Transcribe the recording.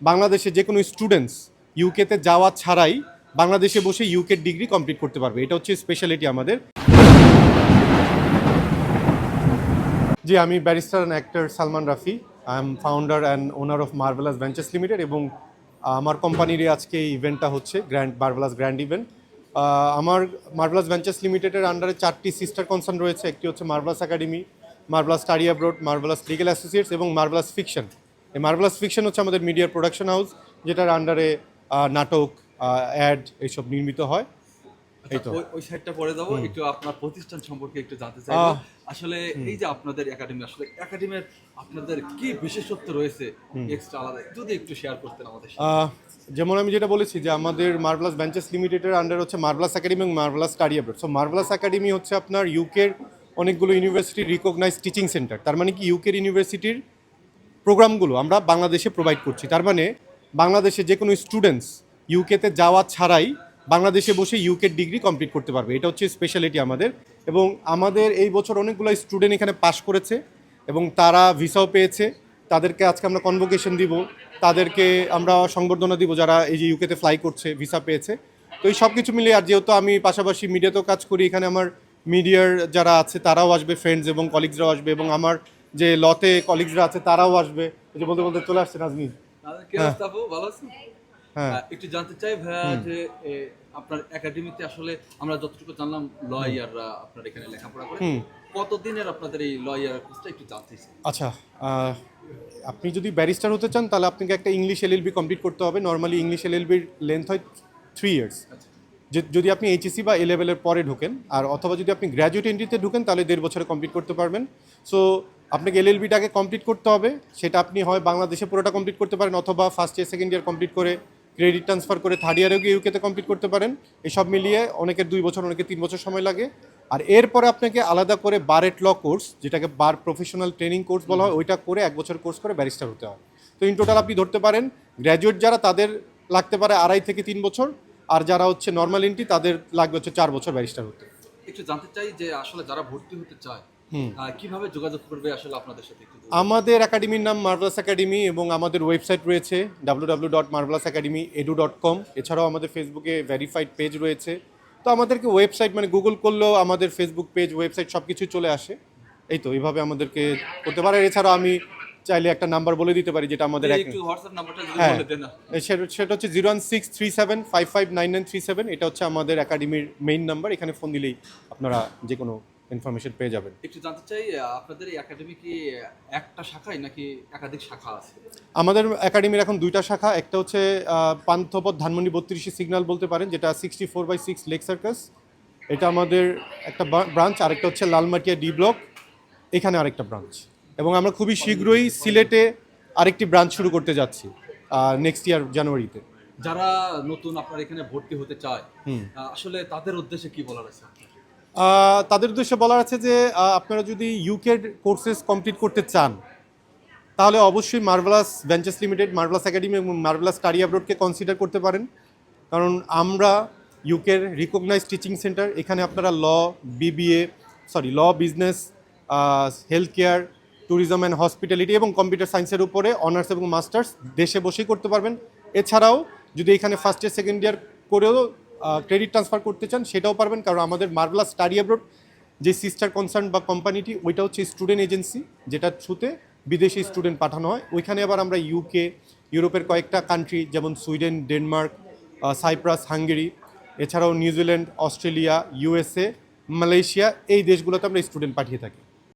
বাংলাদেশে যে কোনো স্টুডেন্টস ইউকেতে যাওয়া ছাড়াই বাংলাদেশে বসে ইউকে ডিগ্রি কমপ্লিট করতে পারবে। এটা হচ্ছে স্পেশালিটি আমাদের। জি, আমি barrister and actor Salman Rafi. I am founder and owner of Marvellous Ventures Limited এবং আমার কোম্পানির আজকে এই ইভেন্টটা হচ্ছে গ্র্যান্ড মার্ভেলাস গ্র্যান্ড ইভেন্ট আমার মার্ভেলাস ভেঞ্চার্স লিমিটেডের আন্ডারে চারটি সিস্টার কনসার্ন রয়েছে। একটি হচ্ছে Marvellous Academy Marvellous Study Abroad Marvellous Legal Associates এবং মার্ভেলাস ফিকশন এই মার্ভেলাস ফিকশন হচ্ছে আমাদের মিডিয়ার প্রোডাকশন হাউস যেটার আন্ডারে নাটক অ্যাড এইসব নির্মিত হয়। এই তো। ওই সাইডটা পরে যাব একটু আপনার প্রতিষ্ঠান সম্পর্কে একটু জানতে চাই আসলে এই যে আপনাদের একাডেমি আসলে একাডেমির আপনাদের কি বিশেষত্ব রয়েছে? এক্সট্রা আলাদা যদি একটু শেয়ার করতেন আমাদের যেমন আমি যেটা বলেছি যে আমাদের মার্ভেলাস ব্যাঞ্চেস লিমিটেডের আন্ডার হচ্ছে মার্ভেলাস একাডেমি এবং Marvellous Study Abroad so Marvellous Academy হচ্ছে আপনার ইউকের অনেকগুলো ইউনিভার্সিটির রিকগনাইজ টিচিং সেন্টার তার মানে কি ইউকের ইউনিভার্সিটির প্রোগ্রামগুলো আমরা বাংলাদেশে প্রোভাইড করছি। তার মানে বাংলাদেশে যে কোনো স্টুডেন্টস ইউকেতে যাওয়া ছাড়াই বাংলাদেশে বসে ইউকে ডিগ্রি কমপ্লিট করতে পারবে। এটা হচ্ছে স্পেশালিটি আমাদের এবং আমাদের এই বছর অনেকগুলো স্টুডেন্ট এখানে পাশ করেছে এবং তারা ভিসাও পেয়েছে। তাদেরকে আজকে আমরা কনভোকেশন দিব। তাদেরকে আমরা সংবর্ধনা দিব যারা এই যে ইউকেতে ফ্লাই করছে ভিসা পেয়েছে। তো এই সব কিছু মিলিয়ে আর যেহেতু আমি পাশাপাশি মিডিয়াতেও কাজ করি, এখানে আমার মিডিয়ার যারা আছে তারাও আসবে ফ্রেন্ডস এবং কলিগসরাও আসবে এবং আমার যে লতে কলিগসরা আছে তারাও আসবে। এই যে বলতে বলতে চলে আসছে আর কি ভালো আছেন? হ্যাঁ। একটু জানতে চাই ভাইয়া যে আপনার একাডেমিতে আসলে আমরা যতটুকু জানলাম লয়াররা আপনার এখানে লেখাপড়া করে। কতদিনের আপনাদের এই লয়ার কোর্সটা একটু জানতে আচ্ছা আপনি যদি ব্যারিস্টার হতে চান তাহলে আপনাকে একটা ইংলিশ এল এলএলবি কমপ্লিট করতে হবে। নর্মালি ইংলিশ এল এলএলবির লেন্থ হয় থ্রি ইয়ার্স আচ্ছা। যদি আপনি এইচএসসি বা এ লেভেলের পরে ঢোকেন আর অথবা যদি আপনি গ্র্যাজুয়েট এন্ট্রিতে ঢোকেন তাহলে দেড় বছরে কমপ্লিট করতে পারবেন। সো আপনাকে এলএলবিটাকে কমপ্লিট করতে হবে। সেটা আপনি হয় বাংলাদেশে পুরোটা কমপ্লিট করতে পারেন অথবা first year second year complete করে ক্রেডিট ট্রান্সফার করে থার্ড ইয়ারেও গিয়ে ইউকেতে কমপ্লিট করতে পারেন। এসব মিলিয়ে অনেকের দুই বছর, অনেকের তিন বছর সময় লাগে। আর এরপরে আপনাকে আলাদা করে বারেট ল কোর্স যেটাকে বার প্রফেশনাল ট্রেনিং কোর্স বলা হয়, ওইটা করে এক বছর কোর্স করে ব্যারিস্টার হতে হয়। তো ইন টোটাল আপনি ধরতে পারেন গ্র্যাজুয়েট যারা তাদের লাগতে পারে আড়াই থেকে তিন বছর, আর যারা হচ্ছে নর্মাল এন্ট্রি তাদের লাগবে হচ্ছে চার বছর ব্যারিস্টার হতে। একটু জানতে চাই যে আসলে যারা ভর্তি হতে চায় কীভাবে যোগাযোগ করবে আসলে আপনাদের সাথে একটু আমাদের একাডেমির নাম মার্ভেলাস একাডেমি এবং আমাদের ওয়েবসাইট রয়েছে W W dot Marvellous Academy edu dot com এছাড়াও আমাদের ফেসবুকে ভেরিফাইড পেজ রয়েছে। তো আমাদেরকে ওয়েবসাইট মানে গুগল করলেও আমাদের ফেসবুক পেজ ওয়েবসাইট সব কিছু চলে আসে। এই তো এইভাবে আমাদেরকে করতে পারে। এছাড়াও আমি চাইলে একটা নাম্বার বলে দিতে পারি যেটা আমাদের একটু হোয়াটসঅ্যাপ নাম্বারটা হ্যাঁ। বলে দেন। সেটা- সেটা হচ্ছে zero one six three seven five five nine nine three seven এটা হচ্ছে আমাদের একাডেমির মেইন নাম্বার এখানে ফোন দিলেই আপনারা যে কোনো ইনফরমেশন পেয়ে যাবেন। একটু জানতে চাই আপনাদের এই একাডেমি কি একটা শাখায় নাকি একাধিক শাখা আছে? আমাদের একাডেমির এখন দুইটা শাখা একটা হচ্ছে পান্থপথ ধানমন্ডি বত্রিশে সিগন্যাল বলতে পারেন যেটা sixty four by six Lake Circus এটা আমাদের একটা ব্রাঞ্চ আরেকটা হচ্ছে লালমাটিয়া ডি ব্লক এখানে আরেকটা ব্রাঞ্চ এবং আমরা খুবই শীঘ্রই সিলেটে আরেকটি ব্রাঞ্চ শুরু করতে যাচ্ছি নেক্সট ইয়ার জানুয়ারিতে যারা নতুন আপনার এখানে ভর্তি হতে চায়। আসলে তাদের উদ্দেশ্যে কি বলার আছে? তাদের উদ্দেশ্যে বলার আছে যে আপনারা যদি ইউকের কোর্সেস কমপ্লিট করতে চান, তাহলে অবশ্যই Marvellous Ventures Limited Marvellous Academy এবং মার্ভেলাস স্টাডি অ্যাব্রোডকে কনসিডার করতে পারেন। কারণ আমরা ইউকের রিকগনাইজ টিচিং সেন্টার এখানে আপনারা law BBA sorry law business health care tourism and hospitality এবং কম্পিউটার সায়েন্সের উপরে অনার্স এবং মাস্টার্স দেশে বসেই করতে পারবেন। এছাড়াও যদি এখানে ফার্স্ট ইয়ার সেকেন্ড ইয়ার করেও ক্রেডিট ট্রান্সফার করতে চান, সেটাও পারবেন, কারণ আমাদের মার্ভেলাস স্টাডি অ্যাব্রোড যে সিস্টার কনসার্ন বা কোম্পানিটি ওইটা হচ্ছে স্টুডেন্ট এজেন্সি যেটার থ্রুতে বিদেশি স্টুডেন্ট পাঠানো হয়। ওইখানে আবার আমরা ইউকে ইউরোপের কয়েকটা কান্ট্রি যেমন সুইডেন, ডেনমার্ক সাইপ্রাস, হাঙ্গেরি, এছাড়াও New Zealand, Australia USA Malaysia, এই দেশগুলোতে আমরা স্টুডেন্ট পাঠিয়ে থাকি।